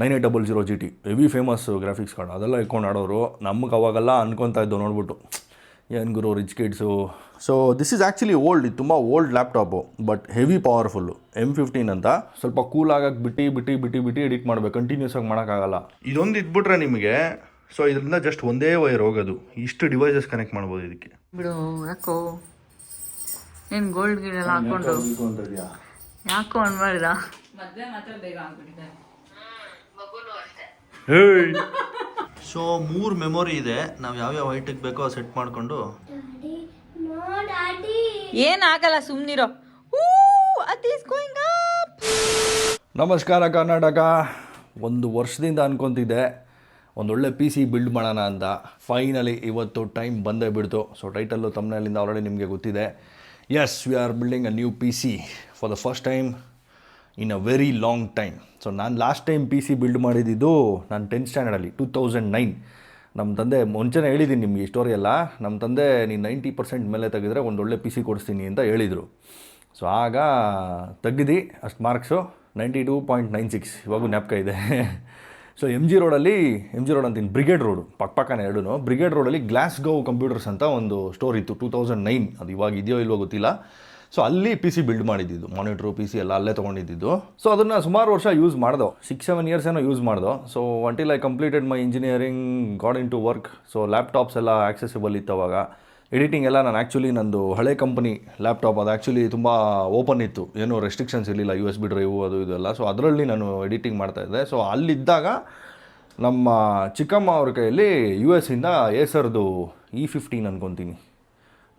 Nine eight double zero G T. Heavy famous graphics card. ಅದೆಲ್ಲ ಇಟ್ಕೊಂಡು ಆಡೋರು ನಮ್ಗೆ ಅವಾಗೆಲ್ಲ ಅನ್ಕೊತಾ ಇದ್ದೋ ನೋಡ್ಬಿಟ್ಟು. ಏನು ಗುರು rich kids so this is actually old ಇದು ತುಂಬ old laptop but heavy powerful M fifteen ಅಂತ ಸ್ವಲ್ಪ ಕೂಲ್ ಆಗಕ್ಕೆ ಬಿಟ್ಟು ಬಿಟ್ಟು ಬಿಟ್ಟು ಬಿಟ್ಟು ಎಡಿಟ್ ಮಾಡಬೇಕು. ಕಂಟಿನ್ಯೂಸ್ ಆಗಿ ಮಾಡೋಕ್ಕಾಗಲ್ಲ. ಇದೊಂದು ಇದ್ಬಿಟ್ರೆ ನಿಮಗೆ ಸೊ ಇದರಿಂದ ಜಸ್ಟ್ ಒಂದೇ ವೈರ್ ಹೋಗೋದು. ಇಷ್ಟು ಡಿವೈಸಸ್ ಕನೆಕ್ಟ್ ಮಾಡ್ಬೋದು ಇದಕ್ಕೆ. ಬಿಡು ಯಾಕೋ? ಏನು ಗೋಲ್ಡ್ ಗಿಡ ಹಾಕೊಂಡು? ಯಾಕೋ ಅನ್ಬಾರ್ದ ಮದ್ವೆ ಮಾತ್ರ ಬೇಗ ಆಗ್ಬಿಟ್ಟಿದೆ. ಸೊ ಮೂರು ಮೆಮೊರಿ ಇದೆ. ನಾವು ಯಾವ್ಯಾವ ಹೈಟಿಗೆ ಬೇಕೋ ಸೆಟ್ ಮಾಡಿಕೊಂಡು. ಏನಾಗಲ್ಲ ಸುಮ್ನಿರೋ. ನಮಸ್ಕಾರ ಕರ್ನಾಟಕ. ಒಂದು ವರ್ಷದಿಂದ ಅನ್ಕೊತಿದ್ದೆ. ಒಂದೊಳ್ಳೆ ಪಿ ಸಿ ಬಿಲ್ಡ್ ಮಾಡೋಣ ಅಂತ. ಫೈನಲಿ ಇವತ್ತು ಟೈಮ್ ಬಂದೇ ಬಿಡ್ತು. ಸೊ ಟೈಟಲ್ಲು ತಮ್ಮನೆಯಲ್ಲಿಂದ ಆಲ್ರೆಡಿ ನಿಮಗೆ ಗೊತ್ತಿದೆ. S V R building a new P C for the first time in a very long time. So ನಾನು last time P C build ಮಾಡಿದ್ದು ನಾನು ಟೆಂತ್ ಸ್ಟ್ಯಾಂಡರ್ಡಲ್ಲಿ ಟೂ ತೌಸಂಡ್ ನೈನ್ ನಮ್ಮ ತಂದೆ ಮುಂಚೆನೇ ಹೇಳಿದ್ದೀನಿ ನಿಮಗೆ ಈ ಸ್ಟೋರಿ ಎಲ್ಲ. ನಮ್ಮ ತಂದೆ ನೀನು ನೈಂಟಿ ಪರ್ಸೆಂಟ್ ಮೇಲೆ ತೆಗೆದ್ರೆ ಒಂದು ಒಳ್ಳೆ ಪಿ ಸಿ ಕೊಡಿಸ್ತೀನಿ ಅಂತ ಹೇಳಿದರು. ಸೊ ಆಗ ತೆಗ್ದು, ಅಷ್ಟು marks ninety two point nine six ಇವಾಗೂ ಜ್ಞಾಪಕ ಇದೆ. ಸೊ ಎಂ ಜಿ ರೋಡಲ್ಲಿ ಎಂ ಜಿ ರೋಡ್ ಅಂತೀನಿ ಬ್ರಿಗೇಡ್ ರೋಡು ಪಕ್ಕಪಕ್ಕನೇ ಎರಡೂ ಬ್ರಿಗೇಡ್ ರೋಡಲ್ಲಿ ಗ್ಲಾಸ್ ಗೋ ಕಂಪ್ಯೂಟರ್ಸ್ ಅಂತ ಒಂದು ಸ್ಟೋರ್ ಇತ್ತು ಟೂ ತೌಸಂಡ್ ನೈನ್ ಅದು ಇವಾಗ ಇದೆಯೋ ಇಲ್ವೋ ಗೊತ್ತಿಲ್ಲ. ಸೊ ಅಲ್ಲಿ ಪಿ ಸಿ ಬಿಲ್ಡ್ ಮಾಡಿದ್ದು ಮಾನಿಟ್ರು ಪಿ ಸಿ ಎಲ್ಲ ಅಲ್ಲೇ ತೊಗೊಂಡಿದ್ದು ಸೊ ಅದನ್ನು ಸುಮಾರು ವರ್ಷ ಯೂಸ್ ಮಾಡ್ದೋ ಸಿಕ್ಸ್ ಸೆವೆನ್ ಇಯರ್ಸ್ ಏನೋ use ಮಾಡ್ದೋ so until I completed my engineering got in to work so laptops ಎಲ್ಲ ಆಕ್ಸೆಸಿಬಲ್ ಇತ್ತು ಅವಾಗ. ಎಡಿಟಿಂಗ್ ಎಲ್ಲ ನಾನು ಆ್ಯಕ್ಚುಲಿ ನಂದು ಹಳೆ ಕಂಪನಿ ಲ್ಯಾಪ್ಟಾಪ್ ಅದು ಆ್ಯಕ್ಚುಲಿ ತುಂಬ ಓಪನ್ ಇತ್ತು. ಏನೂ ರೆಸ್ಟ್ರಿಕ್ಷನ್ಸ್ ಇರಲಿಲ್ಲ. ಯು ಎಸ್ ಬಿ ಡ್ರೈವು ಅದು ಇದೆಲ್ಲ ಸೊ ಅದರಲ್ಲಿ ನಾನು ಎಡಿಟಿಂಗ್ ಮಾಡ್ತಾಯಿದ್ದೆ ಸೊ ಅಲ್ಲಿದ್ದಾಗ ನಮ್ಮ ಚಿಕ್ಕಮ್ಮ ಅವ್ರ ಕೈಯಲ್ಲಿ ಯು ಎಸ್ಸಿಂದ ಏಸರ್ದು ಇ ಫಿಫ್ಟೀನ್ ಅನ್ಕೊತೀನಿ.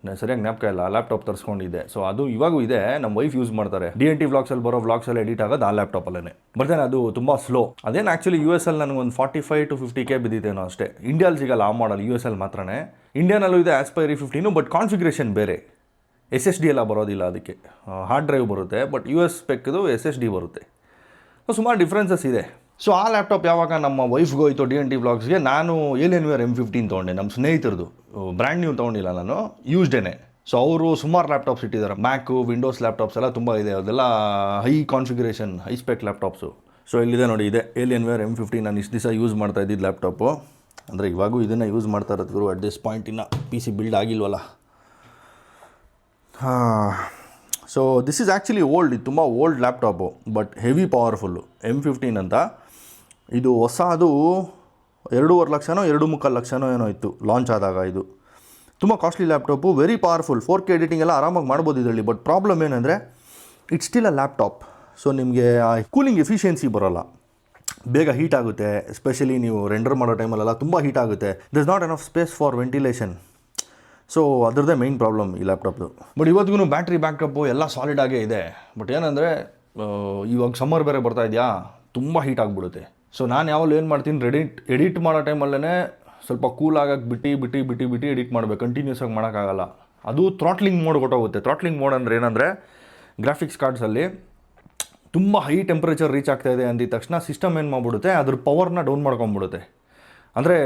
ನಾನು ಸರಿಯಾಗಿ ಜ್ಞಾಪಕ ಇಲ್ಲ ಲ್ಯಾಪ್ಟಾಪ್ ತರಿಸ್ಕೊಂಡಿದ್ದೆ. ಸೊ ಅದು ಇವಾಗೂ ಇದೆ ನಮ್ಮ ವೈಫ್ ಯೂಸ್ ಮಾಡ್ತಾರೆ. ಡಿ ಎನ್ ಟಿ ವ್ಲಾಗ್ಸಲ್ಲಿ ಬರೋ ವ್ಲಾಗ್ಸಲ್ಲಿ ಎಡಿಟ್ ಆಗೋದು ಆ ಲ್ಯಾಪ್ಟಾಪಲ್ಲೇ ಬರ್ತಾನೆ, ಅದು ತುಂಬ ಸ್ಲೋ ಅದೇನು ಆ್ಯಕ್ಚುಲಿ ಯು ಎಸ್ ಅಲ್ಲಿ ನನಗೆ ಒಂದು forty five to fifty K ಬಿದ್ದಿದ್ದೇನೋ ಅಷ್ಟೇ. ಇಂಡಿಯಲ್ಲಿ ಸಿಗಲ್ಲ ಆ ಮಾಡಲ್ ಯು ಎಸ್ ಅಲ್ಲಿ ಮಾತ್ರನೇ. ಇಂಡಿಯಾನಲ್ಲೂ ಇದೆ ಆಸ್ಪೈರಿ ಫಿಫ್ಟೀನು ಬಟ್ ಕಾನ್ಫಿಗ್ರೇಷನ್ ಬೇರೆ. ಎಸ್ ಎಸ್ ಡಿ ಎಲ್ಲ ಬರೋದಿಲ್ಲ ಅದಕ್ಕೆ. ಹಾರ್ಡ್ ಡ್ರೈವ್ ಬರುತ್ತೆ ಬಟ್ ಯು ಎಸ್ ಪೆಕ್ದು ಎಸ್ ಎಸ್ ಡಿ ಬರುತ್ತೆ. ಸುಮಾರು ಡಿಫ್ರೆನ್ಸಸ್ ಇದೆ. ಸೊ ಆ ಲ್ಯಾಪ್ಟಾಪ್ ಯಾವಾಗ ನಮ್ಮ ವೈಫ್ಗೆ ಹೋಯ್ತು ಡಿ ಎನ್ ಟಿ ಬ್ಲಾಗ್ಸ್ಗೆ ನಾನು ಏಲಿಯನ್ ವಿರ್ ಎಂ ಫಿಫ್ಟೀನ್ ತೊಗೊಂಡೆ ನಮ್ಮ ಸ್ನೇಹಿತರದು. ಬ್ರ್ಯಾಂಡ್ ನ್ಯೂ ತೊಗೊಂಡಿಲ್ಲ ನಾನು ಯೂಸ್ಡೇನೆ ಸೊ ಅವರು ಸುಮಾರು ಲ್ಯಾಪ್ಟಾಪ್ಸ್ ಇಟ್ಟಿದ್ದಾರೆ ಮ್ಯಾಕು ವಿಂಡೋಸ್ ಲ್ಯಾಪ್ಟಾಪ್ಸ್ ಎಲ್ಲ ತುಂಬ ಇದೆ, ಅದೆಲ್ಲ high configuration high spec laptops so ಇಲ್ಲಿದೆ ನೋಡಿ, ಇದೆ ಏಲಿಯನ್ ವೇರ್ ಎಂ ಫಿಫ್ಟೀನ್ ನಾನು ಇಷ್ಟು ದಿವಸ ಯೂಸ್ ಮಾಡ್ತಾ ಇದ್ದಿದ್ದು ಲ್ಯಾಪ್ಟಾಪು ಅಂದರೆ ಇವಾಗೂ ಇದನ್ನು ಯೂಸ್ ಮಾಡ್ತಾ ಇರೋದು ಗುರು ಅಟ್ ದಿಸ್ ಪಾಯಿಂಟ್ ಇನ್ನು P C build ಆಗಿಲ್ವಲ್ಲ. So this is actually old ಇದು ತುಂಬ old laptop but heavy powerful M fifteen ಅಂತ. ಇದು ಹೊಸದು ಎರಡೂವರೆ ಲಕ್ಷನೋ, ಎರಡು ಮುಕ್ಕಾಲು ಲಕ್ಷನೋ ಏನೋ ಇತ್ತು ಲಾಂಚ್ ಆದಾಗ ಇದು. ತುಂಬ costly laptop very powerful four K editing ಎಲ್ಲ ಆರಾಮಾಗಿ ಮಾಡ್ಬೋದು ಇದರಲ್ಲಿ ಬಟ್ ಪ್ರಾಬ್ಲಮ್ ಏನಂದರೆ it's still a laptop so ನಿಮಗೆ ಕೂಲಿಂಗ್ ಎಫಿಷಿಯನ್ಸಿ ಬರೋಲ್ಲ. ಬೇಗ ಹೀಟ್ ಆಗುತ್ತೆ ಎಸ್ಪೆಷಲಿ ನೀವು ರೆಂಡರ್ ಮಾಡೋ ಟೈಮಲ್ಲೆಲ್ಲ ತುಂಬ ಹೀಟ್ ಆಗುತ್ತೆ. This not enough space for ventilation so ಅದರದ್ದೇ ಮೈನ್ ಪ್ರಾಬ್ಲಮ್ ಈ ಲ್ಯಾಪ್ಟಾಪ್ದು ಬಟ್ ಇವತ್ತಿಗೂ ಬ್ಯಾಟ್ರಿ ಬ್ಯಾಕಪ್ಪು ಎಲ್ಲ ಸಾಲಿಡ್ ಆಗೇ ಇದೆ. ಬಟ್ ಏನಂದರೆ ಇವಾಗ ಸಮ್ಮರ್ ಬೇರೆ ಬರ್ತಾ ಇದೆಯಾ? ತುಂಬ ಹೀಟ್ ಆಗಿಬಿಡುತ್ತೆ. ಸೊ ನಾನು ಯಾವಾಗಲೂ ಏನು ಮಾಡ್ತೀನಿ ರೆಡಿಟ್ ಎಡಿಟ್ ಮಾಡೋ ಟೈಮಲ್ಲೇ ಸ್ವಲ್ಪ ಕೂಲ್ ಆಗಕ್ಕೆ ಬಿಟ್ಟು ಬಿಟ್ಟು ಬಿಟ್ಟು ಬಿಟ್ಟು ಎಡಿಟ್ ಮಾಡಬೇಕು. ಕಂಟಿನ್ಯೂಸ್ ಆಗಿ ಮಾಡೋಕ್ಕಾಗಲ್ಲ. ಅದು ಥ್ರಾಟ್ಲಿಂಗ್ ಮೋಡ್ ಕೊಟ್ಟೋಗುತ್ತೆ ಥ್ರಾಟ್ಲಿಂಗ್ ಮೋಡ್ ಅಂದರೆ ಏನಂದರೆ ಗ್ರಾಫಿಕ್ಸ್ ಕಾರ್ಡ್ಸಲ್ಲಿ ತುಂಬ ಹೈ ಟೆಂಪ್ರೇಚರ್ ರೀಚ್ ಆಗ್ತಾ ಇದೆ ಅಂದಿದ ತಕ್ಷಣ ಸಿಸ್ಟಮ್ ಏನು ಮಾಡಿಬಿಡುತ್ತೆ, ಅದ್ರ ಪವರ್ನ ಡೌನ್ ಮಾಡ್ಕೊಂಬಿಡುತ್ತೆ ಅಂದರೆ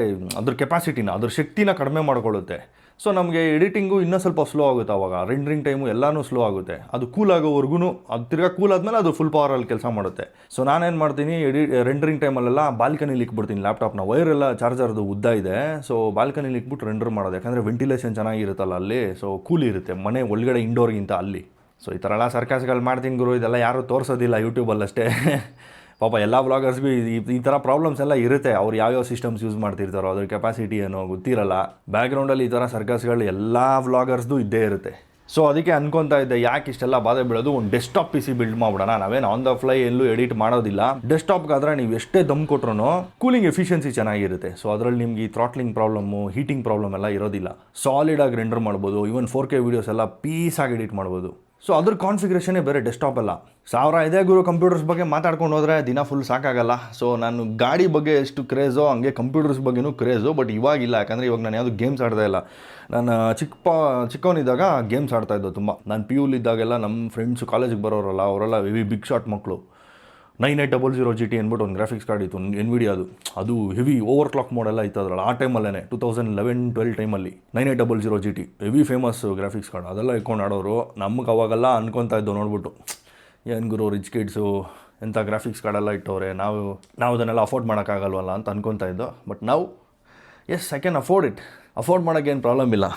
ಅದ್ರ ಕೆಪಾಸಿಟಿನ ಅದ್ರ ಶಕ್ತಿನ ಕಡಿಮೆ ಮಾಡ್ಕೊಳ್ಳುತ್ತೆ. ಸೊ ನಮಗೆ ಎಡಿಟಿಂಗು ಇನ್ನೂ ಸ್ವಲ್ಪ ಸ್ಲೋ ಆಗುತ್ತೆ ಅವಾಗ. ರೆಂಡ್ರಿಂಗ್ ಟೈಮು ಎಲ್ಲನೂ ಸ್ಲೋ ಆಗುತ್ತೆ. ಅದು ಕೂಲ್ ಆಗೋವರೆಗೂ ಅದು ತಿರ್ಗಾ ಕೂಲ್ ಆದಮೇಲೆ ಅದು ಫುಲ್ ಪವರಲ್ಲಿ ಕೆಲಸ ಮಾಡುತ್ತೆ. ಸೊ ನಾನೇನು ಮಾಡ್ತೀನಿ, ಎಡಿ ರೆಂಡ್ರಿಂಗ್ ಟೈಮಲ್ಲೆಲ್ಲ ಬಾಲ್ಕನಿಲಿ ಇಕ್ಬಿಡ್ತೀನಿ ಲ್ಯಾಪ್ಟಾಪ್ನ ವೈರ್ ಎಲ್ಲ ಚಾರ್ಜರ್ದು ಉದ್ದ ಇದೆ. ಸೊ ಬಾಲ್ಕನಿಲಿ ಇಕ್ಬಿಟ್ಟು ರೆಂಡರ್ ಮಾಡೋದು. ಯಾಕಂದರೆ ವೆಂಟಿಲೇಷನ್ ಚೆನ್ನಾಗಿರುತ್ತಲ್ಲ ಅಲ್ಲಿ. ಸೊ ಕೂಲ್ ಇರುತ್ತೆ. ಮನೆ ಒಳಗಡೆ ಇಂಡೋರ್ಗಿಂತ ಅಲ್ಲಿ. ಸೊ ಈ ಥರ ಎಲ್ಲ ಸರ್ಕಾಸ್ಗಳು ಮಾಡ್ತೀನಿ ಗುರು. ಇದೆಲ್ಲ ಯಾರೂ ತೋರಿಸೋದಿಲ್ಲ ಯೂಟ್ಯೂಬಲ್ಲಷ್ಟೇ ಪಾಪ ಎಲ್ಲ ವ್ಲಾಗರ್ಸ್ಗೂ ಈ ಥರ ಪ್ರಾಬ್ಲಮ್ಸ್ ಎಲ್ಲ ಇರುತ್ತೆ. ಅವ್ರು ಯಾವ್ಯಾವ ಸಿಸ್ಟಮ್ಸ್ ಯೂಸ್ ಮಾಡ್ತಿರ್ತಾರೋ, ಅದ್ರ ಕೆಪಾಸಿಟಿ ಏನೋ ಗೊತ್ತಿರಲ್ಲ. ಬ್ಯಾಕ್ಗ್ರೌಂಡಲ್ಲಿ ಈ ಥರ ಸರ್ಕಸ್ಗಳು ಎಲ್ಲ ವ್ಲಾಗರ್ಸ್ದು ಇದ್ದೇ ಇರುತ್ತೆ. ಸೊ ಅದಕ್ಕೆ ಅನ್ಕೊತಾ ಇದ್ದೆ, ಯಾಕೆ ಇಷ್ಟೆಲ್ಲ ಬಾಧೆ ಬೀಳೋದು? ಒಂದು ಡೆಸ್ಕ್ಟಾಪ್ ಪಿ ಸಿ ಬಿಲ್ಡ್ ಮಾಡ್ಬಿಡೋಣ. ನಾವೇನು ಆನ್ ದ ಫ್ಲೈ ಎಲ್ಲೂ ಎಡಿಟ್ ಮಾಡೋದಿಲ್ಲ. ಡೆಸ್ಕ್ಟಾಪ್ಗಾದ್ರೆ ನೀವು ಎಷ್ಟೇ ದಮ್ ಕೊಟ್ರು ಕೂಲಿಂಗ್ ಎಫಿಷಿಯನ್ಸಿ ಚೆನ್ನಾಗಿರುತ್ತೆ. ಸೊ ಅದರಲ್ಲಿ ನಿಮ್ಗೆ ಈ ಥ್ರಾಟ್ಲಿಂಗ್ ಪ್ರಾಬ್ಲಮ್ಮು ಹೀಟಿಂಗ್ ಪ್ರಾಬ್ಲಮ್ ಎಲ್ಲ ಇರೋದಿಲ್ಲ. ಸಾಲಿಡಾಗಿ ರೆಂಡರ್ ಮಾಡ್ಬೋದು. ಈವನ್ ಫೋರ್ ಕೆ ವೀಡಿಯೋಸ್ ಎಲ್ಲ ಪೀಸಾಗಿ ಎಡಿಟ್ ಮಾಡ್ಬೋದು. ಸೊ ಅದ್ರ ಕಾನ್ಫಿಗ್ರೇಷನೇ ಬೇರೆ ಡೆಸ್ಕ್ಟಾಪ್ ಅಲ್ಲ. ಸಾವಿರ ಇದೆ ಗುರು ಕಂಪ್ಯೂಟರ್ಸ್ ಬಗ್ಗೆ ಮಾತಾಡ್ಕೊಂಡು ಹೋದರೆ ದಿನ ಫುಲ್ ಸಾಕಾಗಲ್ಲ. ಸೊ ನಾನು ಗಾಡಿ ಬಗ್ಗೆ ಎಷ್ಟು ಕ್ರೇಜೋ ಹಂಗೆ ಕಂಪ್ಯೂಟರ್ಸ್ ಬಗ್ಗೆನೂ ಕ್ರೇಜು ಬಟ್ ಇವಾಗಿಲ್ಲ ಯಾಕಂದರೆ ಇವಾಗ ನಾನು ಯಾವುದು ಗೇಮ್ಸ್ ಆಡ್ತಾ ಇಲ್ಲ. ನಾನು ಚಿಕ್ಕ ಚಿಕ್ಕವನಿದ್ದಾಗ ಗೇಮ್ಸ್ ಆಡ್ತಾ ಇದ್ದೋ ತುಂಬ. ನಾನು ಪಿ ಯುಲಿದ್ದಾಗೆಲ್ಲ ನಮ್ಮ ಫ್ರೆಂಡ್ಸು ಕಾಲೇಜಿಗೆ ಬರೋರಲ್ಲ, ಅವರೆಲ್ಲ ವಿ ಬಿಗ್ ಶಾಟ್ ಮಕ್ಕಳು nine eight double zero G T ಅಂದ್ಬಿಟ್ಟು ಒಂದು ಗ್ರಾಫಿಕ್ಸ್ ಕಾರ್ಡ್ ಇತ್ತು ಎನ್ ವಿಡಿ ಅದು. ಅದು ಹೆವಿ ಓವರ್ ಕ್ಲಾಕ್ ಮೋಡೆಲ್ಲ ಇತ್ತು ಅದರಲ್ಲಿ. ಆ ಟೈಮಲ್ಲೇ ಟೂ ತೌಸಂಡ್ ಲೆವೆನ್ ಟ್ವೆಲ್ ಟೈಮಲ್ಲಿ nine eight double zero G T heavy famous graphics card ಅದೆಲ್ಲ ಇಟ್ಕೊಂಡು ಆಡೋರು ನಮ್ಗೆ ಅವಾಗೆಲ್ಲ ಅನ್ಕೊತಾ ಇದ್ದೋ ನೋಡ್ಬಿಟ್ಟು, ಏನು ಗುರು ರಿಚ್ ಕಿಡ್ಸು ಎಂಥ ಗ್ರಾಫಿಕ್ಸ್ ಕಾರ್ಡೆಲ್ಲ ಇಟ್ಟವ್ರೆ, ನಾವು ನಾವು ಅದನ್ನೆಲ್ಲ ಅಫೋರ್ಡ್ ಮಾಡೋಕ್ಕಾಗಲ್ವಲ್ಲ ಅಂತ ಅನ್ಕೊತಾ ಇದ್ದೋ. ಬಟ್ ನಾವು yes I can afford it afford ಮಾಡೋಕ್ಕೇನು problem ಇಲ್ಲ.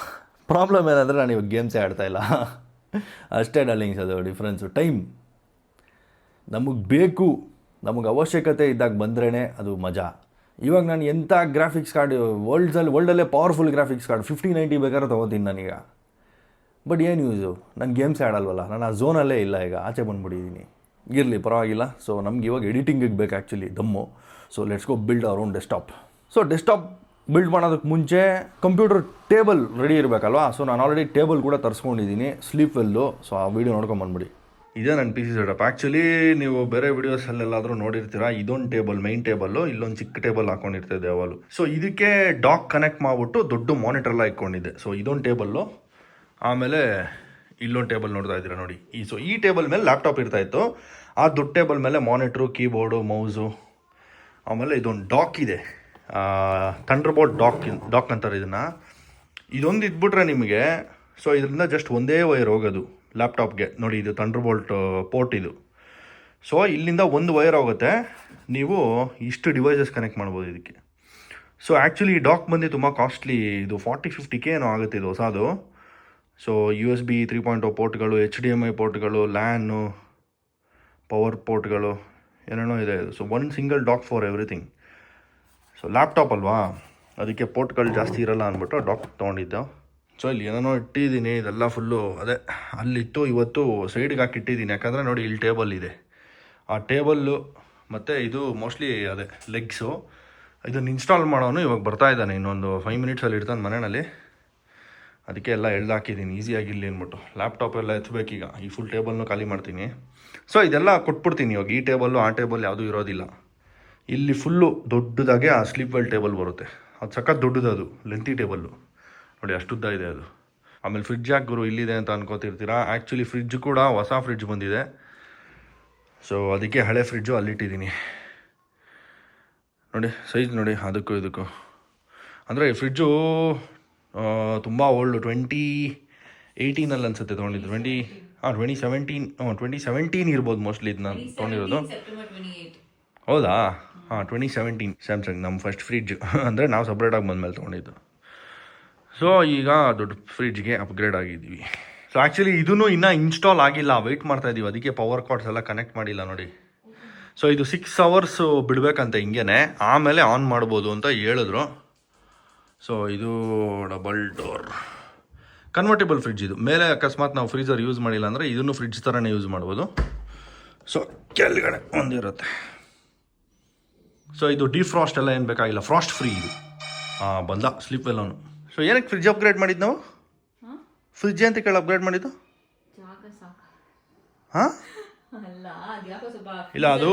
ಪ್ರಾಬ್ಲಮ್ ಏನಂದರೆ ನಾನು ಇವಾಗ ಗೇಮ್ಸೇ ಆಡ್ತಾ ಇಲ್ಲ. ಅಷ್ಟೇ ಡಾರ್ಲಿಂಗ್ಸ್ ಅದು ಡಿಫ್ರೆನ್ಸು ಟೈಮ್ ನಮಗೆ ಬೇಕು, ನಮಗೆ ಅವಶ್ಯಕತೆ ಇದ್ದಾಗ ಬಂದ್ರೇ ಅದು ಮಜಾ. ಇವಾಗ ನಾನು ಎಂಥ ಗ್ರಾಫಿಕ್ಸ್ ಕಾರ್ಡ್ ವರ್ಲ್ಡ್ಸಲ್ಲಿ ವರ್ಲ್ಡಲ್ಲೇ powerful graphics card fifty ninety ಬೇಕಾದ್ರೆ ತೊಗೋತೀನಿ ನಾನೀಗ ಬಟ್ ಏನು ಯೂಸು ನಾನು ಗೇಮ್ಸ್ ಆಡಲ್ವಲ್ಲ ನಾನು ಆ ಝೋನಲ್ಲೇ ಇಲ್ಲ ಈಗ, ಆಚೆ ಬಂದುಬಿಟ್ಟಿದ್ದೀನಿ ಇರಲಿ, ಪರವಾಗಿಲ್ಲ. ಸೊ ನಮ್ಗೆ ಇವಾಗ ಎಡಿಟಿಂಗಿಗೆ ಬೇಕು ಆ್ಯಕ್ಚುಲಿ ದಮ್ಮು. So let's go build our own desktop so desktop build ಮಾಡೋದಕ್ಕೆ ಮುಂಚೆ ಕಂಪ್ಯೂಟರ್ ಟೇಬಲ್ ರೆಡಿ ಇರಬೇಕಲ್ವಾ? ಸೊ ನಾನು ಆಲ್ರೆಡಿ ಟೇಬಲ್ ಕೂಡ ತರಿಸ್ಕೊಂಡಿದ್ದೀನಿ ಸ್ಲೀಪ್ ವೆಲ್ಲು ಸೊ ಆ ವೀಡಿಯೋ ನೋಡ್ಕೊಂಬಂದ್ಬಿಡಿ ಇದೇ ನನ್ನ ಪಿ ಸಿ ಸೆಟಪ್ ಆ್ಯಕ್ಚುಲಿ ನೀವು ಬೇರೆ ವಿಡಿಯೋಸಲ್ಲೆಲ್ಲಾದರೂ ನೋಡಿರ್ತೀರಾ? ಇದೊಂದು ಟೇಬಲ್ ಮೈನ್ ಟೇಬಲ್ಲು ಇಲ್ಲೊಂದು ಚಿಕ್ಕ ಟೇಬಲ್ ಹಾಕೊಂಡಿರ್ತದೆ ಅವಲು ಸೊ ಇದಕ್ಕೆ ಡಾಕ್ ಕನೆಕ್ಟ್ ಮಾಡಿಬಿಟ್ಟು ದೊಡ್ಡ ಮಾನಿಟರ್ ಎಲ್ಲ ಇಟ್ಕೊಂಡಿದ್ದೆ. ಸೊ ಇದೊಂದು ಟೇಬಲ್ಲು ಆಮೇಲೆ ಇಲ್ಲೊಂದು ಟೇಬಲ್ ನೋಡ್ತಾ ಇದ್ದೀರಾ ನೋಡಿ. ಈ ಸೊ ಈ ಟೇಬಲ್ ಮೇಲೆ ಲ್ಯಾಪ್ಟಾಪ್ ಇರ್ತಾ ಇತ್ತು. ಆ ದೊಡ್ಡ ಟೇಬಲ್ ಮೇಲೆ ಮಾನಿಟ್ರು ಕೀಬೋರ್ಡು ಮೌಸು ಆಮೇಲೆ ಇದೊಂದು ಡಾಕ್ ಇದೆ. ಥಂಡ್ರಬೋರ್ಡ್ ಡಾಕ್ ಡಾಕ್ ಅಂತಾರೆ ಇದನ್ನು. ಇದೊಂದು ಇದ್ಬಿಟ್ರೆ ನಿಮಗೆ ಸೊ ಇದರಿಂದ ಜಸ್ಟ್ ಒಂದೇ ವೈರ್ ಹೋಗೋದು. ಲ್ಯಾಪ್ಟಾಪ್ಗೆ. ನೋಡಿ, ಇದು ಥಂಡ್ರಬೋಲ್ಟ್ ಪೋರ್ಟ್ ಇದು. ಸೊ ಇಲ್ಲಿಂದ ಒಂದು ವೈರ್ ಹೋಗುತ್ತೆ ನೀವು ಇಷ್ಟು ಡಿವೈಸಸ್ ಕನೆಕ್ಟ್ ಮಾಡ್ಬೋದು ಇದಕ್ಕೆ. ಸೊ ಆ್ಯಕ್ಚುಲಿ ಈ ಡಾಕ್ ಬಂದು ತುಂಬ ಕಾಸ್ಟ್ಲಿ ಇದು ಫಾರ್ಟಿ ಫಿಫ್ಟಿ ಕೆ ಏನೋ ಆಗುತ್ತೆ ಇದು ಹೊಸದು. So U S B three point O ಪೋರ್ಟ್ಗಳು ಎಚ್ ಡಿ ಎಂ ಐ ಪೋರ್ಟ್ಗಳು ಲ್ಯಾನು ಪವರ್ ಪೋರ್ಟ್ಗಳು, ಏನೇನೋ ಇದೆ so one single dock for everything so laptop ಅಲ್ವಾ? ಅದಕ್ಕೆ ಪೋರ್ಟ್ಗಳು ಜಾಸ್ತಿ ಇರಲ್ಲ ಅಂದ್ಬಿಟ್ಟು ಡಾಕ್ ತೊಗೊಂಡಿದ್ದೆ. ಸೊ ಇಲ್ಲಿ ಏನೇನೋ ಇಟ್ಟಿದ್ದೀನಿ, ಇದೆಲ್ಲ ಫುಲ್ಲು ಅದೇ ಅಲ್ಲಿತ್ತು ಇವತ್ತು ಸೈಡ್ಗೆ ಹಾಕಿ ಇಟ್ಟಿದ್ದೀನಿ. ಯಾಕಂದರೆ ನೋಡಿ ಇಲ್ಲಿ ಟೇಬಲ್ ಇದೆ. ಆ ಟೇಬಲ್ಲು ಮತ್ತು ಇದು ಮೋಸ್ಟ್ಲಿ ಅದೇ ಲೆಗ್ಸು ಇದನ್ನು ಇನ್ಸ್ಟಾಲ್ ಮಾಡೋನು ಇವಾಗ ಬರ್ತಾ ಇದ್ದಾನೆ. ಇನ್ನೊಂದು ಫೈವ್ ಮಿನಿಟ್ಸಲ್ಲಿ ಇರ್ತಾನೆ ಮನೆಯಲ್ಲಿ. ಅದಕ್ಕೆ ಎಲ್ಲ ಎಳ್ದು ಹಾಕಿದ್ದೀನಿ. ಈಸಿಯಾಗಿರಲಿ ಅಂದ್ಬಿಟ್ಟು. ಲ್ಯಾಪ್ಟಾಪ್ ಎಲ್ಲ ಎತ್ತಬೇಕೀಗ ಈ ಫುಲ್ ಟೇಬಲ್ನು ಖಾಲಿ ಮಾಡ್ತೀನಿ. ಸೊ ಇದೆಲ್ಲ ಕೊಟ್ಬಿಡ್ತೀನಿ ಇವಾಗ. ಈ ಟೇಬಲ್ಲು ಆ ಟೇಬಲ್ ಯಾವುದೂ ಇರೋದಿಲ್ಲ. ಇಲ್ಲಿ ಫುಲ್ಲು ದೊಡ್ಡದಾಗೆ ಆ ಸ್ಲೀಪ್ ವೆಲ್ ಟೇಬಲ್ ಬರುತ್ತೆ. ಅದು ಸಖತ್ ದೊಡ್ಡದು ಅದು. ಲೆಂತಿ ಟೇಬಲ್ಲು ನೋಡಿ ಅಷ್ಟುದ್ದ ಇದೆ ಅದು. ಆಮೇಲೆ ಫ್ರಿಡ್ಜ್ ಯಾಕೆ ಗುರು ಇಲ್ಲಿದೆ ಅಂತ ಅನ್ಕೋತಿರ್ತೀರಾ? ಆ್ಯಕ್ಚುಲಿ ಫ್ರಿಡ್ಜ್ ಕೂಡ ಹೊಸ ಫ್ರಿಡ್ಜ್ ಬಂದಿದೆ. ಸೊ ಅದಕ್ಕೆ ಹಳೆ ಫ್ರಿಡ್ಜು ಅಲ್ಲಿಟ್ಟಿದ್ದೀನಿ. ನೋಡಿ ಸೈಜ್ ನೋಡಿ ಅದಕ್ಕೂ ಇದಕ್ಕೂ. ಅಂದರೆ ಫ್ರಿಡ್ಜು ತುಂಬ ಓಲ್ಡು ಟ್ವೆಂಟಿ ಏಯ್ಟೀನಲ್ಲಿ ಅನಿಸುತ್ತೆ ತೊಗೊಂಡಿದ್ದು. ಟ್ವೆಂಟಿ ಹಾಂ ಟ್ವೆಂಟಿ ಸೆವೆಂಟೀನ್ ಹ್ಞೂ ಟ್ವೆಂಟಿ ಸೆವೆಂಟೀನ್ ಇರ್ಬೋದು ಮೋಸ್ಟ್ಲಿ ಇದು ನಾನು ತೊಗೊಂಡಿರೋದು. ಹೌದಾ? ಹಾಂ ಟ್ವೆಂಟಿ ಸೆವೆಂಟೀನ್ ಸ್ಯಾಮ್ಸಂಗ್ ನಮ್ಮ ಫಸ್ಟ್ ಫ್ರಿಡ್ಜ್ ಅಂದರೆ ನಾವು ಸಪ್ರೇಟಾಗಿ ಬಂದಮೇಲೆ ತೊಗೊಂಡಿದ್ದು. ಸೊ ಈಗ ದೊಡ್ಡ ಫ್ರಿಡ್ಜ್ಗೆ ಅಪ್ಗ್ರೇಡ್ ಆಗಿದ್ದೀವಿ. ಸೊ ಆ್ಯಕ್ಚುಲಿ ಇದೂ ಇನ್ನೂ ಇನ್ಸ್ಟಾಲ್ ಆಗಿಲ್ಲ. ವೆಯ್ಟ್ ಮಾಡ್ತಾ ಇದ್ದೀವಿ ಅದಕ್ಕೆ ಪವರ್ ಕಾರ್ಡ್ಸ್ ಎಲ್ಲ ಕನೆಕ್ಟ್ ಮಾಡಿಲ್ಲ ನೋಡಿ. ಸೊ ಇದು ಸಿಕ್ಸ್ ಅವರ್ಸು ಬಿಡಬೇಕಂತ ಹಿಂಗೇನೆ. ಆಮೇಲೆ ಆನ್ ಮಾಡ್ಬೋದು ಅಂತ ಹೇಳಿದ್ರು. ಸೊ ಇದು ಡಬಲ್ ಡೋರ್ ಕನ್ವರ್ಟೇಬಲ್ ಫ್ರಿಡ್ಜ್ ಇದು. ಮೇಲೆ ಅಕಸ್ಮಾತ್ ನಾವು ಫ್ರೀಜರ್ ಯೂಸ್ ಮಾಡಿಲ್ಲ ಅಂದರೆ ಇದನ್ನು ಫ್ರಿಡ್ಜ್ ಥರನೇ ಯೂಸ್ ಮಾಡ್ಬೋದು. ಸೊ ಕೆಳಗಡೆ ಒಂದಿರುತ್ತೆ. ಸೊ ಇದು ಡಿಫ್ರಾಸ್ಟ್ ಎಲ್ಲ ಏನು ಬೇಕಾಗಿಲ್ಲ ಫ್ರಾಸ್ಟ್ ಫ್ರೀ ಇದು. ಬಂದ. ಸ್ಲಿಪ್ ಎಲ್ಲವೂ ಸೊ ಏನಕ್ಕೆ ಫ್ರಿಜ್ ಅಪ್ಗ್ರೇಡ್ ಮಾಡಿದ್ದು ನಾವು? ಫ್ರಿಜ್ ಅಂತ ಕೇಳಿ ಅಪ್ಗ್ರೇಡ್ ಮಾಡಿದ್ದು? ಹಾಂ? ಇಲ್ಲ ಅದು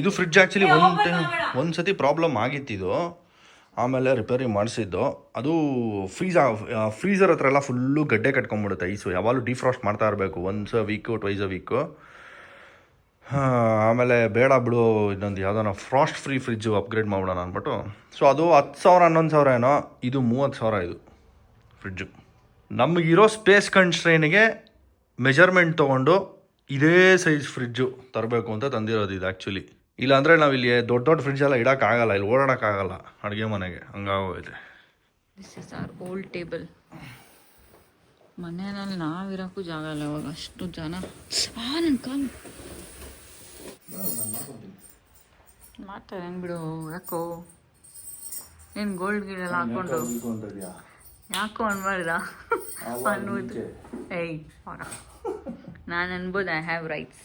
ಇದು ಫ್ರಿಡ್ಜ್ ಆ್ಯಕ್ಚುಲಿ ಒಂದು ಟೈಮ್ ಒಂದು ಸತಿ ಪ್ರಾಬ್ಲಮ್ ಆಗಿತ್ತು ಇದು. ಆಮೇಲೆ ರಿಪೇರಿ ಮಾಡಿಸಿದ್ದು. ಅದು ಫ್ರೀಜ್ ಫ್ರೀಸರ್ ಹತ್ರ ಎಲ್ಲ ಫುಲ್ಲು ಗಡ್ಡೆ ಕಟ್ಕೊಂಡ್ಬಿಡುತ್ತೆ. ಐಸು ಯಾವಾಗಲೂ ಡಿಫ್ರಾಸ್ಟ್ ಮಾಡ್ತಾ ಇರಬೇಕು. Once a week twice a week ಆಮೇಲೆ ಬೇಡ ಬಿಡು, ಇನ್ನೊಂದು ಯಾವುದೋ ಫ್ರಾಸ್ಟ್ ಫ್ರೀ ಫ್ರಿಜ್ಜು ಅಪ್ಗ್ರೇಡ್ ಮಾಡೋಣ ಅಂದ್ಬಿಟ್ಟು. ಸೊ ಅದು ಹತ್ತು ಸಾವಿರ, ಹನ್ನೊಂದು ಸಾವಿರ ಏನೋ, ಇದು ಮೂವತ್ತು ಸಾವಿರ ಇದು ಫ್ರಿಜ್ಜು ನಮಗಿರೋ ಸ್ಪೇಸ್ ಕನ್ಸ್ಟ್ರೈನಿಗೆ ಮೆಜರ್ಮೆಂಟ್ ತೊಗೊಂಡು ಇದೇ ಸೈಜ್ ಫ್ರಿಜ್ಜು ತರಬೇಕು ಅಂತ ತಂದಿರೋದು ಇದು ಆ್ಯಕ್ಚುಲಿ ಇಲ್ಲಾಂದರೆ ನಾವು ಇಲ್ಲಿ ದೊಡ್ಡ ದೊಡ್ಡ ಫ್ರಿಡ್ಜ್ ಎಲ್ಲ ಇಡೋಕ್ಕಾಗಲ್ಲ ಇಲ್ಲಿ ಓಡಾಡೋಕ್ಕಾಗಲ್ಲ ಅಡುಗೆ ಮನೆಗೆ, ಹಂಗಾಗೋಗೈತೆ. This is our old table ಮನೆಯಲ್ಲಿ ನಾವಿರೋಕ್ಕೂ ಜಾಗ ಇಲ್ಲ, ಅವಾಗ ಅಷ್ಟು ಜನ. ಆ ನನ್ನ ಕಾಲು ಮಾಡ್ತಾರೆ ಬಿಡು ಯಾಕೋ? ಏನು ಗೋಲ್ಡ್ ಗಿಡೆಲ್ಲ ಹಾಕೊಂಡು? ಯಾಕೋ ಅನ್ಬಾರ್ದ ಅನ್ಬೋದು ಏಯ್ ನಾನು ಅನ್ಬೋದು ಐ ಹ್ಯಾವ್ ರೈಟ್ಸ್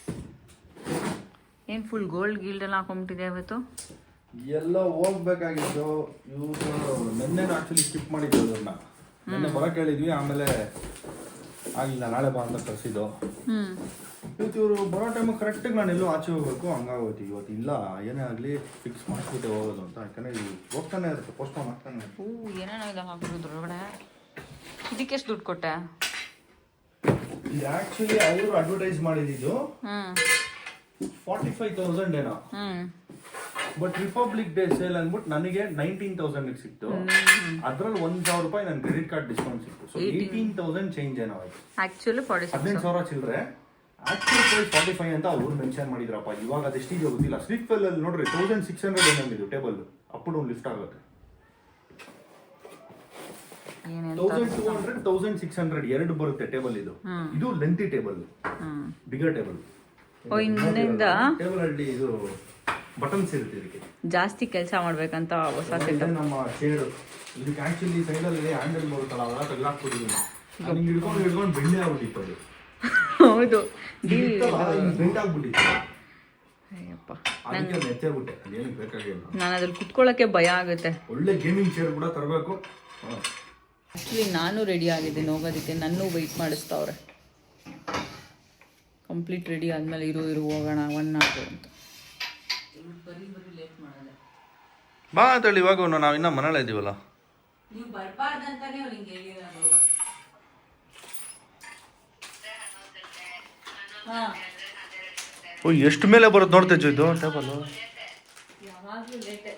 ಏನು ಫುಲ್ ಗೋಲ್ಡ್ ಗಿಲ್ಡ್ ಎಲ್ಲ ಹಾಕೊಂಬಿಟ್ಟಿದೆ ಇವತ್ತು? ಎಲ್ಲ ಹೋಗ್ಬೇಕಾಗಿತ್ತು. ಇವರು ನಿನ್ನೆ ಆಕ್ಚುಲಿ ಸ್ಕಿಪ್ ಮಾಡಿದ್ದು ಅದನ್ನ ನಿನ್ನೆ ಬರಕ್ಕೆ ಹೇಳಿದ್ವಿ ಆಮೇಲೆ ಆಗಿಲ್ಲ ನಾಳೆ ಬಾ ಅಂತ ಕಳಿಸಿದ್ದು ಇವತ್ತು ಇವರು ಬರೋ ಟೈಮಿಗೆ ಕರೆಕ್ಟಾಗಿ ನಾನು ಎಲ್ಲೋ ಆಚೆ ಹೋಗ್ಬೇಕು ಹಂಗಾಗೋಯ್ತು. ಇವತ್ತು ಇಲ್ಲ ಏನೇ ಆಗಲಿ ಫಿಕ್ಸ್ ಮಾಡಿಸ್ಬಿಟ್ಟೆ ಹೋಗೋದು ಅಂತ. ಯಾಕಂದರೆ ಇಲ್ಲಿ ಹೋಗ್ತಾನೆ ಇರುತ್ತೆ ಪೋಸ್ಟ್ ಇರುತ್ತೆ. ಹೂ ಏನೇನೋ ಇದೆ ಒಳಗಡೆ ಇದಕ್ಕೆ ಎಷ್ಟು ದುಡ್ಡು ಕೊಟ್ಟೆ? ಇದು ಆ್ಯಕ್ಚುಲಿ ಅವರು ಅಡ್ವರ್ಟೈಸ್ ಮಾಡಿದ್ದು ಫಾರ್ಟಿ ಫೈವ್ ತೌಸಂಡ್ ಏನೋ. ಬಟ್ ರಿಪಬ್ಲಿಕ್ ಡೇ ಸೇಲ್ ಅಂದ್ಬಿಟ್ಟು ನನಗೆ ನೈನ್ಟೀನ್ ತೌಸಂಡ್ ಸಿಕ್ತು. ಅದ್ರಲ್ಲಿ ಒಂದ್ ಸಾವಿರ ರೂಪಾಯಿ ನನ್ನ ಕ್ರೆಡಿಟ್ ಕಾರ್ಡ್ ಡಿಸ್ಕೌಂಟ್ ಸಿಕ್ತು. ಸೊ ಏಯ್ಟೀನ್ ತೌಸಂಡ್ ಚೇಂಜ್ ಏನೋ ಆಯ್ತು. ಆಕ್ಚುಲಿ ಹದಿನೆಂಟು ಸಾವಿರ ಚಿಲ್ಲರೆ ಆಕ್ಚುಲ್ ಪ್ರೈಸ್ ಫಾರ್ಟಿ ಫೈವ್ ಅಂತ ಅವ್ರು ಮೆನ್ಷನ್ ಮಾಡಿದ್ರಪ್ಪ. ಇವಾಗ ಅದೆಷ್ಟಿದೆ ಗೊತ್ತಿಲ್ಲ. ಸ್ಲಿಪ್ ಅಲ್ಲಿ ನೋಡ್ರಿ ತೌಸಂಡ್ ಸಿಕ್ಸ್ ಹಂಡ್ರೆಡ್ ಎಂ ಇದು ಟೇಬಲ್ ಅಪ್ ಡೌನ್ ಲಿಫ್ಟ್ ಆಗುತ್ತೆ. Thousand two hundred thousand six hundred ಎರಡು ಬರುತ್ತೆ ಟೇಬಲ್ ಇದು. ಇದು lengthy table bigger table table ಅಲ್ಲಿ ಇದು ಬಟನ್ಸ್ ಇರುತ್ತೆ ಇದಕ್ಕೆ. ಜಾಸ್ತಿ ಕೆಲಸ ಮಾಡ್ಬೇಕಂತ ಹೊಸ ಇದು ನಮ್ಮ ಚೇರ್ ಇದಕ್ಕೆ ಆಕ್ಚುಲಿ ಸೈಡಲ್ಲಿ ಹ್ಯಾಂಡಲ್ ಬರುತ್ತಲ್ಲ ಅವೆಲ್ಲ ತೆಗ್ದಾಕ್ಬಿಟ್ಟಿದ್ದೀನಿ ಹಿಂಗೆ ಹಿಡ್ಕೊಂಡು ಹಿಡ್ಕೊಂಡು ಬೆಣ್ಣೆ ಆಗ್ಬಿಟ್ಟಿತ್ತು ಅದು. ಹೌದು. ಡಿ ಬೆಂಟ್ ಆಗ್ಬಿಟ್ಟಿತ್ತು. ಅಯ್ಯಪ್ಪ. ಅದಕ್ಕೆ ಅದು ಎಚ್ಚರ್ಬಿಟ್ಟೆ ಅದೇನಕ್ಕೆ ಬೇಕಾಗಿಲ್ಲ ನಾನು ಅದ್ರಲ್ಲಿ ಕುತ್ಕೊಳ್ಳೋಕ್ಕೆ ಭಯ ಆಗುತ್ತೆ. ಒಳ್ಳೆ ಗೇಮಿಂಗ್ ಚೇರ್ ಕೂಡ ತರಬೇಕು. ಆ್ಯಕ್ಚುಲಿ ನಾನು ರೆಡಿ ಆಗಿದ್ದೀನಿ ಹೋಗೋದಕ್ಕೆ. ನನ್ನೂ ವೆಯ್ಟ್ ಮಾಡಿಸ್ತಾವ್ರೆ. ಕಂಪ್ಲೀಟ್ ರೆಡಿ ಆದಮೇಲೆ ಇರು ಇರು ಹೋಗೋಣ ಒನ್ ನಾಟು ಅಂತ. ಬಾ ಅಂತೇಳಿ ಇವಾಗ ನಾವು ಇನ್ನೂ ಮನೇಲೆ ಇದ್ದೀವಲ್ಲ ನೀವು ಬರಬಾರ್ದಂತಾನೆ ಅವ್ರಿಗೆ ಹೇಳಿರೋದು. ಹಾಂ. ಓ ಎಷ್ಟು ಮೇಲೆ ಬರುತ್ತೆ ನೋಡ್ತೆ ಇದು ಟೇಬಲ್ ಯಾವಾಗಲೂ ಲೇಟೆ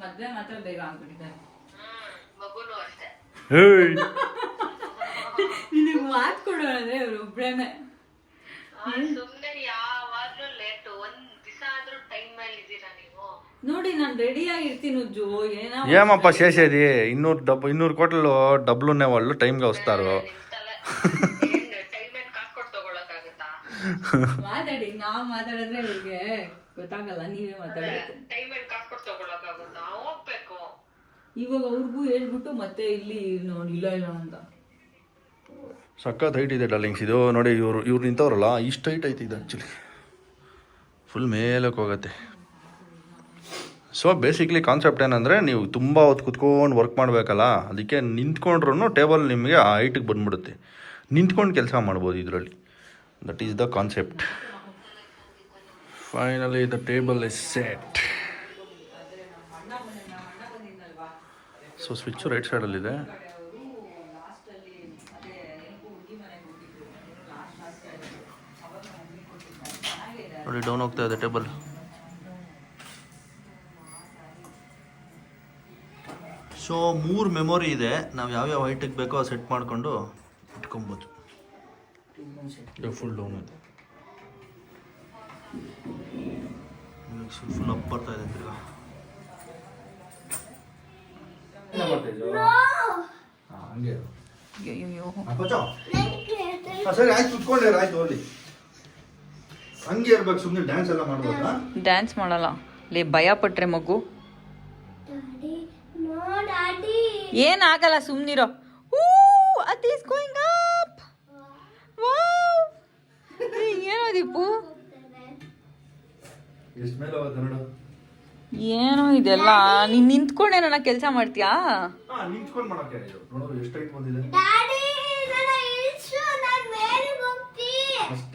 ಮದುವೆ ಮಾತ್ರ ಬೇಗ ಆಗ್ಬಿಟ್ಟಿದೆ. ಹೇಯ್. ನಿನಗೆ ಮಾತು ಕೊಡೋಣ ಇವ್ರು ಒಬ್ರೇನೆ ಸುಮ್ನೆ ಯಾವಾಗ್ಲೂ ಲೇಟ್ ಒಂದ್ ದಿವಸ ಆದ್ರೂ ಟೈಮ್ ಮೇಲೆ ಇದ್ದೀರಾ ನೀವು ನೋಡಿ ನಾನು ರೆಡಿ ಆಗಿರ್ತೀನಿ ಉಜ್ಜು ಏನೋ ఏమప్ప చేసేది ఇన్నూరు డబ్బు ఇన్నూరు కోట్లు డబ్బులు ఉన్న వాళ్ళు టైంగా వస్తారు ಏನ್ ಟೈಮ್ ಮೇಲೆ ಕಾಸು ಕೊಟ್ಟು ತಗೊಳಕಾಗತ್ತಾ ಮಾತಾಡಿ ನಾವು ಮಾತಾಡಿದ್ರೆ ಇವ್ರಿಗೆ ಗೊತ್ತಾಗಲ್ಲ ನೀವೇ ಮಾತಾಡಬೇಕು ಟೈಮ್ ಮೇಲೆ ಕಾಸು ಕೊಟ್ಟು ತಗೊಳಕಾಗುತ್ತಾ ಹೋಗ್ಬೇಕು ಇವಾಗ ಅವ್ರಿಗೂ ಹೇಳ್ಬಿಟ್ಟು ಮತ್ತೆ ಇಲ್ಲಿ ನೋಡಿ ಇಲ್ಲ ಇಲ್ಲ ಅಂತ ಸಖತ್ ಹೈಟ್ ಇದೆ ಡಾರ್ಲಿಂಗ್ಸ್ ಇದು ನೋಡಿ ಇವರು ಇವ್ರು ನಿಂತವ್ರಲ್ಲ ಇಷ್ಟು ಹೈಟ್ ಐತೆ ಇದು ಆ್ಯಕ್ಚುಲಿ ಫುಲ್ ಮೇಲಕ್ಕೆ ಹೋಗುತ್ತೆ ಸೊ ಬೇಸಿಕ್ಲಿ ಕಾನ್ಸೆಪ್ಟ್ ಏನಂದರೆ ನೀವು ತುಂಬ ಹೊತ್ತು ಕುತ್ಕೊಂಡು ವರ್ಕ್ ಮಾಡಬೇಕಲ್ಲ, ಅದಕ್ಕೆ ನಿಂತ್ಕೊಂಡ್ರೂ ಟೇಬಲ್ ನಿಮಗೆ ಆ ಹೈಟಿಗೆ ಬಂದ್ಬಿಡುತ್ತೆ. ನಿಂತ್ಕೊಂಡು ಕೆಲಸ ಮಾಡ್ಬೋದು ಇದರಲ್ಲಿ. That is the concept finally the table is set so switch right ಸೈಡಲ್ಲಿದೆ ನೋಡಿ ಡೌನ್ ಹೋಗ್ತಾ ಇದೆ ಟೇಬಲ್ ಸೊ ಮೂರು ಮೆಮೊರಿ ಇದೆ. ನಾವು ಯಾವ್ಯಾವ ಹೈಟಿಗೆ ಬೇಕೋ ಸೆಟ್ ಮಾಡಿಕೊಂಡು ಇಟ್ಕೊಬೋದು. ಫುಲ್ ಡೌನ್ ಇದೆ. ಫುಲ್ ಅಪ್ ಬರ್ತಾ ಇದೆ ತಿರ್ಗಾ. ಹಂಗೆ ಸರಿ ಆಯ್ತು ಕುತ್ಕೊಂಡೆ ಆಯ್ತು ಹೋಗ್ಲಿ. ಹಂಗೆ ಇರ್ಬೇಕು ಸುಮ್ಮನೆ ಡ್ಯಾನ್ಸ್ ಎಲ್ಲ ಮಾಡ್ಬೋದಾ? ಡ್ಯಾನ್ಸ್ ಮಾಡಲ್ಲ. ಲೇ ಭಯ ಪಟ್ರೆ ಮಗು. ಏನಾಗಲ್ಲ ಸುಮ್ನಿರೋ. What is going up wow. ಏನೋ ದೀಪು? ಏನೋ ಇದೆಲ್ಲ. ನೀನ್ ನಿಂತ್ಕೊಂಡೆ ನನ್ನ ಕೆಲಸ ಮಾಡ್ತೀಯಾ?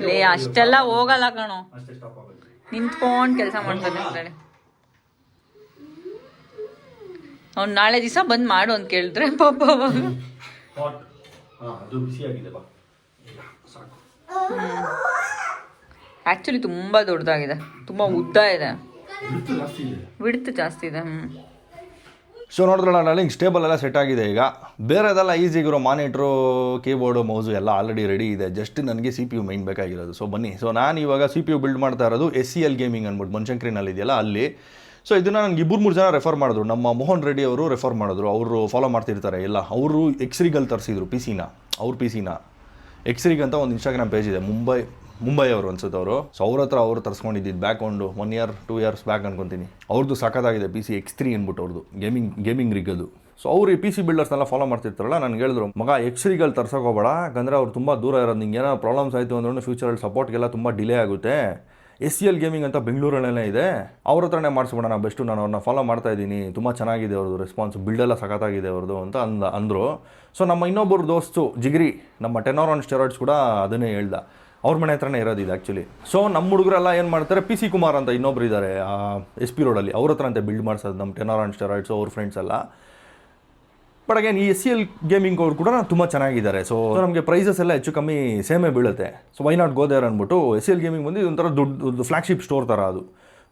ಲೇ ಅಷ್ಟೆಲ್ಲ ಹೋಗಲ್ಲ ಕಣೋ. ನಿಂತ್ಕೊಂಡು ಕೆಲಸ ಮಾಡ್ತಾನೆ ಅಂತಾನೆ ಅವ್ನು ನಾಳೆ ದಿವಸ ಬಂದು ಮಾಡು ಅಂತ ಕೇಳಿದ್ರೆ ಪಾಪ ಅವಾಗ. ಆ್ಯಕ್ಚುಲಿ ತುಂಬ ದೊಡ್ಡದಾಗಿದೆ. ತುಂಬ ಉದ್ದ ಇದೆ. ಬಿಡ್ತು ಜಾಸ್ತಿ ಇದೆ. ವಿಡ್ತ್ ಜಾಸ್ತಿ ಇದೆ ಹ್ಮ್. ಸೊ ನೋಡಿದ್ರಲ್ಲ ಡಾರ್ಲಿಂಗ್ ಸ್ಟೇಬಲ್ ಎಲ್ಲ ಸೆಟ್ ಆಗಿದೆ ಈಗ. ಬೇರೆದೆಲ್ಲ ಈಸಿಗಿರೋ ಮಾನಿಟ್ರು ಕೀಬೋರ್ಡು ಮೌಸು ಎಲ್ಲ ಆಲ್ರೆಡಿ ರೆಡಿ ಇದೆ. ಜಸ್ಟ್ ನನಗೆ ಸಿ ಪಿ ಯು ಮೈನ್ ಬೇಕಾಗಿರೋದು. ಸೊ ಬನ್ನಿ. ಸೊ ನಾನು ಇವಾಗ ಸಿ ಪಿ ಯು ಬಿಲ್ಡ್ ಮಾಡ್ತಾ ಇರೋದು ಎಸ್ ಸಿ ಎಲ್ ಗೇಮಿಂಗ್ ಅಂದ್ಬಿಟ್ಟು ಮನ್ಶಂಕ್ರಿನಲ್ಲಿ ಇದೆಯಲ್ಲ ಅಲ್ಲಿ. ಸೊ ಇದನ್ನು ನನಗೆ ಇಬ್ಬರು ಮೂರು ಜನ ರೆಫರ್ ಮಾಡಿದ್ರು. ನಮ್ಮ ಮೋಹನ್ ರೆಡ್ಡಿ ಅವರು ರೆಫರ್ ಮಾಡಿದ್ರು. ಅವರು ಫಾಲೋ ಮಾಡ್ತಿರ್ತಾರೆ. ಎಲ್ಲ. ಅವರು ಎಕ್ಸ್ರಿಗಲ್ಲಿ ತರಿಸಿದ್ರು ಪಿ ಸಿನ ಅವ್ರ ಪಿ ಸಿನ ಎಕ್ಸ್ರಿಗ್ ಅಂತ ಒಂದು ಇನ್ಸ್ಟಾಗ್ರಾಮ್ ಪೇಜ್ ಇದೆ. ಮುಂಬೈ ಮುಂಬೈ ಅವರು ಅನ್ಸುತ್ತೆ ಅವರು ಸೊ ಅವ್ರ ಹತ್ರ ಅವರು ತರಿಸ್ಕೊಂಡಿದ್ದು ಬ್ಯಾಕ್ ಒಂದು one year two years back ಅನ್ಕೊತೀನಿ. ಅವ್ರದ್ದು ಸಖತ್ತಾಗಿದೆ ಪಿ ಸಿ ಎಕ್ಸ್ ತ್ರೀ ಅಂದ್ಬಿಟ್ಟು ಅವ್ರದ್ದು ಗೇಮಿಂಗ್ ಗೇಮಿಂಗ್ ರಿಗ್ ಅದು. ಸೊ ಅವ್ರು ಈ ಪಿ ಸಿ ಬಿಲ್ಡರ್ಸ್ನೆಲ್ಲ ಫಾಲೋ ಮಾಡ್ತಿರ್ತಾರಲ್ಲ, ನನಗೆ ಹೇಳಿದ್ರು, ಮಗ ಎಕ್ಸ್ರಿಗಲ್ಲಿ ತರ್ಸೋಕೋಬೇಡ ಯಾಕಂದರೆ ಅವ್ರು ತುಂಬ ದೂರ ಇರೋದು. ನಿಂಗೆ ಏನೋ ಪ್ರಾಬ್ಲಮ್ಸ್ ಆಯಿತು ಅಂದ್ರೂ ಫ್ಯೂಚರಲ್ಲಿ ಸಪೋರ್ಟ್ಗೆಲ್ಲ ತುಂಬ ಡಿಲೇ ಆಗುತ್ತೆ. ಎಸ್ ಸಿ ಎಲ್ ಗೇಮಿಂಗ್ ಅಂತ ಬೆಂಗಳೂರಲ್ಲೇ ಇದೆ. ಅವ್ರ ಹತ್ರನೇ ಮಾಡಿಸ್ಬಿಡೋಣ ಬೆಸ್ಟು, ನಾನು ಅವ್ರನ್ನ ಫಾಲೋ ಮಾಡ್ತಾ ಇದ್ದೀನಿ. ತುಂಬ ಚೆನ್ನಾಗಿದೆ ಅವ್ರದ್ದು ರೆಸ್ಪಾನ್ಸ್ ಬಿಲ್ಡೆಲ್ಲ ಸಖತ್ತಾಗಿದೆ ಅವ್ರದ್ದು ಅಂತ ಅಂದ, ಅಂದರು. ಸೊ ನಮ್ಮ ಇನ್ನೊಬ್ಬರು ದೋಸ್ತು ಜಿಗ್ರಿ, ನಮ್ಮ ಟೆನೋರ್ ಆನ್ ಸ್ಟೆರಾಯ್ಡ್ಸ್ ಕೂಡ ಅದನ್ನೇ ಹೇಳ್ದ. ಅವ್ರ ಮನೆ ಹತ್ರನೇ ಇರೋದು ಇದು ಆ್ಯಕ್ಚುಲಿ ಸೊ ನಮ್ಮ ಹುಡುಗರೆಲ್ಲ ಏನು ಮಾಡ್ತಾರೆ ಪಿ ಸಿ ಕುಮಾರ್ ಅಂತ ಇನ್ನೊಬ್ರು ಇದ್ದಾರೆ ಎಸ್ ಪಿ ರೋಡಲ್ಲಿ ಅವ್ರ ಹತ್ರ ಅಂತ ಬಿಲ್ಡ್ ಮಾಡ್ಸೋದು ನಮ್ಮ ಟೆನೋರ್ ಆನ್ ಸ್ಟೆರಾಯ್ಡ್ಸು ಅವ್ರ ಫ್ರೆಂಡ್ಸ್ ಎಲ್ಲ. ಬಟ್ ಅಗೇನ್ ಈ ಎಸ್ ಸಿ ಎಲ್ ಗೇಮಿಂಗ್ ಅವ್ರು ಕೂಡ ತುಂಬ ಚೆನ್ನಾಗಿದ್ದಾರೆ. ಸೊ ನಮಗೆ ಪ್ರೈಸಸ್ ಎಲ್ಲ ಹೆಚ್ಚು ಕಮ್ಮಿ ಸೇಮೇ ಬೀಳುತ್ತೆ. ಸೊ ವೈ ನಾಟ್ ಗೋದೇರ್ ಅಂದ್ಬಿಟ್ಟು ಎಸ್ ಸಿ ಎಲ್ ಗೇಮಿಂಗ್ ಬಂದು ಇದೊಂಥರ ದೊಡ್ಡ ಫ್ಲಾಗ್ಶಿಪ್ ಸ್ಟೋರ್ ಥರ ಅದು.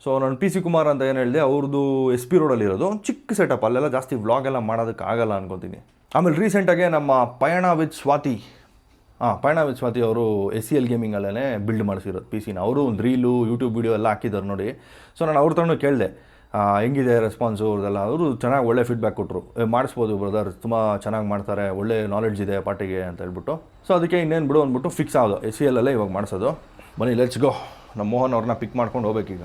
ಸೊ ನಾನು ಪಿ ಸಿ ಕುಮಾರ್ ಅಂತ ಏನು ಹೇಳಿದೆ ಅವ್ರದ್ದು ಎಸ್ ಪಿ ರೋಡಲ್ಲಿ ಇರೋದು. ಚಿಕ್ಕ ಸೆಟಪ್ ಅಲ್ಲೆಲ್ಲ ಜಾಸ್ತಿ ವ್ಲಾಗ್ ಎಲ್ಲ ಮಾಡೋದಕ್ಕೆ ಆಗಲ್ಲ ಅನ್ಕೊತೀನಿ. ಆಮೇಲೆ ರೀಸೆಂಟಾಗೆ ನಮ್ಮ ಪಯಣ ವಿತ್ ಸ್ವಾತಿ ಹಾಂ ಪಯಣ ವಿತ್ ಸ್ವಾತಿ ಅವರು ಎಸ್ ಸಿ ಎಲ್ ಗೇಮಿಂಗಲ್ಲೇ ಬಿಲ್ಡ್ ಮಾಡಿಸಿರೋದು ಪಿ ಸಿನ ಅವರು ಒಂದು ರೀಲು ಯೂಟ್ಯೂಬ್ ವೀಡಿಯೋ ಎಲ್ಲ ಹಾಕಿದ್ದಾರೆ ನೋಡಿ. ಸೊ ನಾನು ಅವ್ರ ತಗೊಂಡು ಕೇಳಿದೆ. ಹೆಂಗಿದೆ ರೆಸ್ಪಾನ್ಸು ಅವ್ರದ್ದೆಲ್ಲ? ಅವರು ಚೆನ್ನಾಗಿ ಒಳ್ಳೆ ಫೀಡ್ಬ್ಯಾಕ್ ಕೊಟ್ಟರು ಮಾಡಿಸ್ಬೋದು ಬ್ರದರ್ ತುಂಬ ಚೆನ್ನಾಗಿ ಮಾಡ್ತಾರೆ, ಒಳ್ಳೆ ನಾಲೆಡ್ಜ್ ಇದೆ ಪಾರ್ಟಿಗೆ ಅಂತ ಹೇಳ್ಬಿಟ್ಟು. ಸೊ ಅದಕ್ಕೆ ಇನ್ನೇನು ಬಿಡು ಅಂದ್ಬಿಟ್ಟು ಫಿಕ್ಸ್ ಆಗೋದು. ಎಸ್ ಸಿ ಎಲ್ಲಲ್ಲೇ ಇವಾಗ ಮಾಡಿಸೋದು. ಬನ್ನಿ ಲೆಟ್ಸ್ ಗೋ ನಮ್ಮ ಮೋಹನ್ ಅವ್ರನ್ನ ಪಿಕ್ ಮಾಡ್ಕೊಂಡು ಹೋಗ್ಬೇಕೀಗ.